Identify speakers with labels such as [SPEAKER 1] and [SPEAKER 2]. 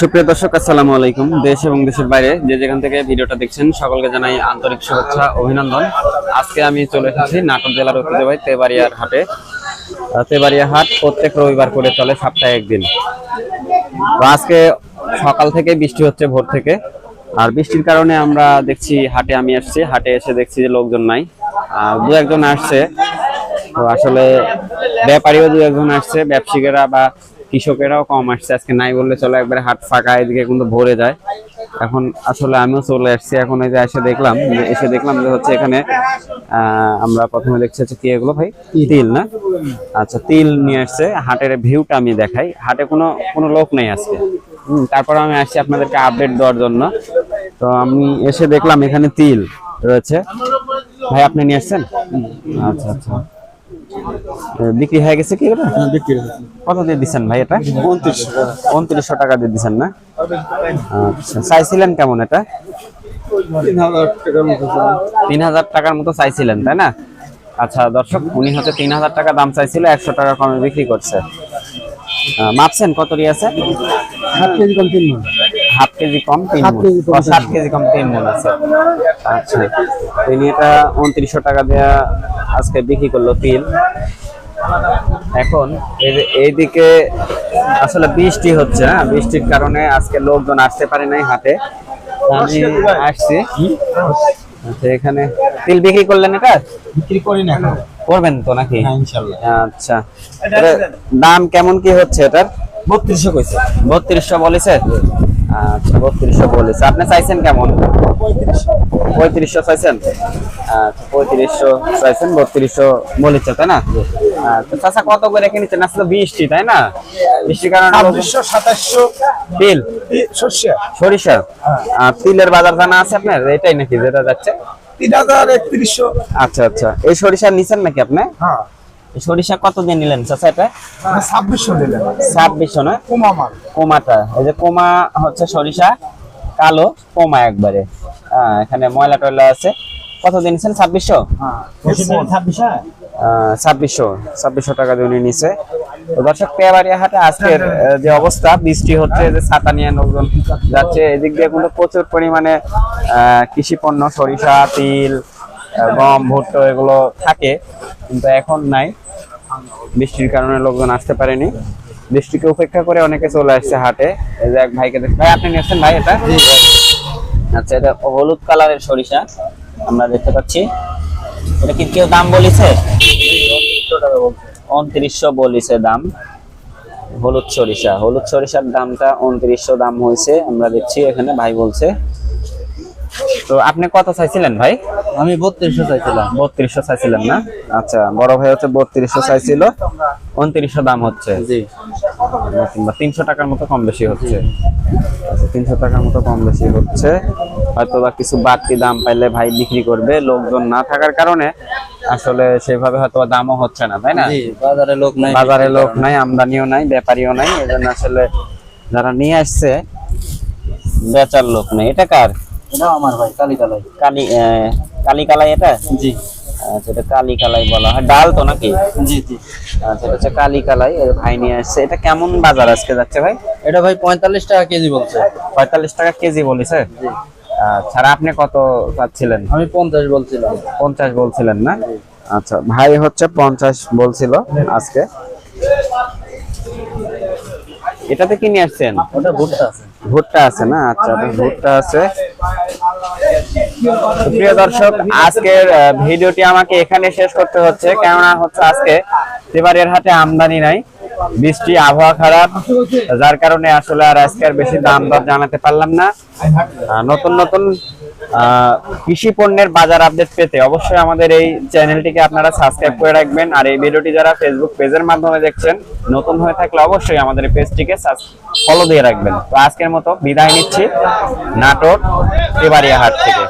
[SPEAKER 1] সুপ্রিয় দর্শক, আসসালামু আলাইকুম। দেশ এবং দেশের বাইরে যে যেখান থেকে ভিডিওটা দেখছেন, সকলকে জানাই আন্তরিক শুভেচ্ছা, অভিনন্দন। আজকে আমি চলে এসেছি নাটোর জেলার ঐতিহ্যবাহী তেবাড়িয়ার হাটে। তেবাড়িয়া হাট প্রত্যেক রবিবার করে চলে সপ্তাহে একদিন। তো আজকে সকাল থেকে বৃষ্টি হচ্ছে ভোর থেকে। আর বৃষ্টির কারণে আমরা দেখছি হাটে আমি আসছি। হাটে এসে দেখছি যে লোকজন নাই। দু একজন আসছে। তো আসলে ব্যাপারীও দু একজন আসছে। ব্যবসায়ীরা বা কৃষকেরাও কম আসছে। আজকে নাই বললে চলো একবারে হাট ফাঁকা এদিকে কিন্তু ভরে যায়। এখন আসলে আমিও চলে আসছি এখন এই যে এসে দেখলাম এসে দেখলাম যে হচ্ছে এখানে আমরা প্রথমে দেখছি হচ্ছে কি এগুলো ভাই? তিল। না? আচ্ছা তিল নিয়ে আসছে। হাটের ভিউটা আমি দেখাই। হাটে কোনো কোনো লোক নেই আজকে। হুম, তারপর আমি আসছি আপনাদেরকে আপডেট দেওয়ার জন্য। তো আমি এসে দেখলাম এখানে তিল রয়েছে। ভাই আপনি নিয়ে আসছেন? আচ্ছা আচ্ছা। বিক্রি হয়ে গেছে কি এটা?
[SPEAKER 2] বিক্রি
[SPEAKER 1] কত দিয়ে দিচ্ছেন ভাই এটা?
[SPEAKER 2] উনত্রিশশো টাকা।
[SPEAKER 1] টাকা দিয়ে দিচ্ছেন না? আচ্ছা চাইছিলেন কেমন এটা?
[SPEAKER 2] তিন হাজার টাকার মতো
[SPEAKER 1] চাইছিলেন তাই না? আচ্ছা দর্শক উনি হচ্ছে তিন হাজার টাকা দাম চাইছিল একশো টাকা কমে বিক্রি করছে। মাপছেন কত রি আছে?
[SPEAKER 2] সাত কেজি কম তিন মণ।
[SPEAKER 1] হাফ কেজি কম তিন
[SPEAKER 2] সাত কেজি কম
[SPEAKER 1] ও, সাত কেজি কম তিন মন আছে। আচ্ছা। তিনি এটা উনত্রিশশো টাকা দেয়া আজকে বিক্রি করল তিল। এখন এইদিকে আসলে বৃষ্টি হচ্ছে হ্যাঁ? বৃষ্টির কারণে আজকে লোকজন আসতে পারে নাই হাটে। আমি আসছি। আচ্ছা এখানে তিল বিক্রি করলেন এটা?
[SPEAKER 2] বিক্রি করি না
[SPEAKER 1] করবেন তো নাকি?
[SPEAKER 2] হ্যাঁ,
[SPEAKER 1] আচ্ছা। দাম কেমন কি হচ্ছে এটার?
[SPEAKER 2] বত্রিশশো কইছে।
[SPEAKER 1] বত্রিশশো বলেছে? আচ্ছা বত্রিশশো বলেছে। আপনি চাইছেন কেমন? পঁয়ত্রিশশো চাইছেন? আচ্ছা পঁয়ত্রিশশো চাইছেন বত্রিশশো বলেছে তাই না? আচ্ছা চাচা কত করে কিনেছেন? আসলে বৃষ্টি তাই না? বৃষ্টির কারণে
[SPEAKER 2] সাতাশশো।
[SPEAKER 1] তিল?
[SPEAKER 2] সর্ষে।
[SPEAKER 1] সরিষা আর তিলের বাজার জানা আছে আপনার? এটাই নাকি যেটা যাচ্ছে?
[SPEAKER 2] তিন হাজার একত্রিশশো।
[SPEAKER 1] আচ্ছা আচ্ছা। এই সরিষা নিছেন নাকি আপনি?
[SPEAKER 2] হ্যাঁ।
[SPEAKER 1] সরিষা কত দিয়ে নিলেন চাচা এটা
[SPEAKER 2] ছাব্বিশশো দিলেন
[SPEAKER 1] ছাব্বিশশো না?
[SPEAKER 2] কমা মাল
[SPEAKER 1] কোমাটা। এই যে কোমা হচ্ছে সরিষা কালো কোমা একবারে। এখানে ময়লা টয়লা আছে। কত দিনছেন ছাব্বিশশো?
[SPEAKER 2] হ্যাঁ ছাব্বিশশো?
[SPEAKER 1] ছাব্বিশশো। ছাব্বিশশো টাকা দিয়ে উনি নিছে। দর্শক পেয়াবাড়িয়া হাটে আজকের যে অবস্থা বৃষ্টি হচ্ছে যে ছাতা নিয়ে লোকজন যাচ্ছে এদিক দিয়ে কিন্তু প্রচুর পরিমাণে আহ, কৃষি পণ্য সরিষা তিল গম ভুট্টো এগুলো থাকে কিন্তু এখন নাই। বৃষ্টির কারণে লোকজন আসতে পারেনি। বৃষ্টিকে উপেক্ষা করে অনেকে চলে আসছে হাটে। এক ভাইকে ভাই আপনি নিয়েছেন ভাই এটা? আচ্ছা এটা হলুদ কালারের সরিষা। আমরা দেখতে পাচ্ছি। এটা কি কেউ দাম বলেছে? উনত্রিশশো বলেছে দাম। হলুদ সরিষা। হলুদ সরিষার দামটা উনত্রিশশো দাম হয়েছে। আমরা দেখছি এখানে ভাই বলছে। তো আপনি কত চাইছিলেন ভাই?
[SPEAKER 2] আমি বত্রিশশো চাইছিলাম।
[SPEAKER 1] বত্রিশশো চাইছিলেন না? আচ্ছা বড় ভাই হচ্ছে বত্রিশশো চাইছিল। উনত্রিশশো দাম হচ্ছে।
[SPEAKER 2] জি।
[SPEAKER 1] কিংবা তিনশো টাকার মতো কম বেশি হচ্ছে। আচ্ছা তিনশো টাকার মতো কম বেশি হচ্ছে। হয়তো বা কিছু বাড়তি দাম পাইলে ভাই বিক্রি করবে। লোকজন না থাকার কারণে আসলে সেভাবে হয়তো দামও হচ্ছে না তাই না?
[SPEAKER 2] বাজারে লোক নাই
[SPEAKER 1] বাজারে লোক নাই আমদানিও নাই ব্যাপারীও নাই। এজন্য আসলে যারা নিয়ে আসছে বেচার লোক নেই। এটা কার?
[SPEAKER 2] এটা আমার ভাই কালী কালাই।
[SPEAKER 1] কালি আহ, কালি কালাই এটা?
[SPEAKER 2] জি।
[SPEAKER 1] আচ্ছা এটা কালি কালাই বলা হয়। ডাল তো নাকি?
[SPEAKER 2] জি জি।
[SPEAKER 1] আচ্ছা এটা হচ্ছে কালি কালাই এর ভাই নিয়ে আসছে। এটা কেমন বাজার আজকে যাচ্ছে ভাই?
[SPEAKER 2] এটা ভাই পঁয়তাল্লিশ টাকা কেজি বলছে।
[SPEAKER 1] পঁয়তাল্লিশ টাকা কেজি বলেছে? আচ্ছা আর আপনি কত পাচ্ছিলেন
[SPEAKER 2] আমি পঞ্চাশ বলছিলাম।
[SPEAKER 1] পঞ্চাশ বলছিলেন না? আচ্ছা ভাই হচ্ছে পঞ্চাশ বলছিল আজকে। এটাতে কি নিয়ে আসছেন?
[SPEAKER 2] ওটা ভুট্টা আছে।
[SPEAKER 1] ভুট্টা আছে না? আচ্ছা ভুট্টা আছে। প্রিয় দর্শক, আজকের ভিডিওটি আমাকে এখানে শেষ করতে হচ্ছে। কেননা হচ্ছে আজকে এবারের হাতে আমদানি নাই। বৃষ্টি, আবহাওয়া খারাপ। যার কারণে আসলে আর আজকে আর বেশি দাম দর জানাতে পারলাম না। নতুন নতুন কৃষি পণ্যের বাজার আপডেট পেতে অবশ্যই আমাদের এই চ্যানেলটিকে আপনারা সাবস্ক্রাইব করে রাখবেন। আর এই ভিডিওটি যারা ফেসবুক পেজের মাধ্যমে দেখছেন, নতুন হয়ে থাকলে অবশ্যই আমাদের এই পেজটিকে ফলো দিয়ে রাখবেন। তো আজকের মতো বিদায় নিচ্ছি নাটক এবারিয়া হাট থেকে।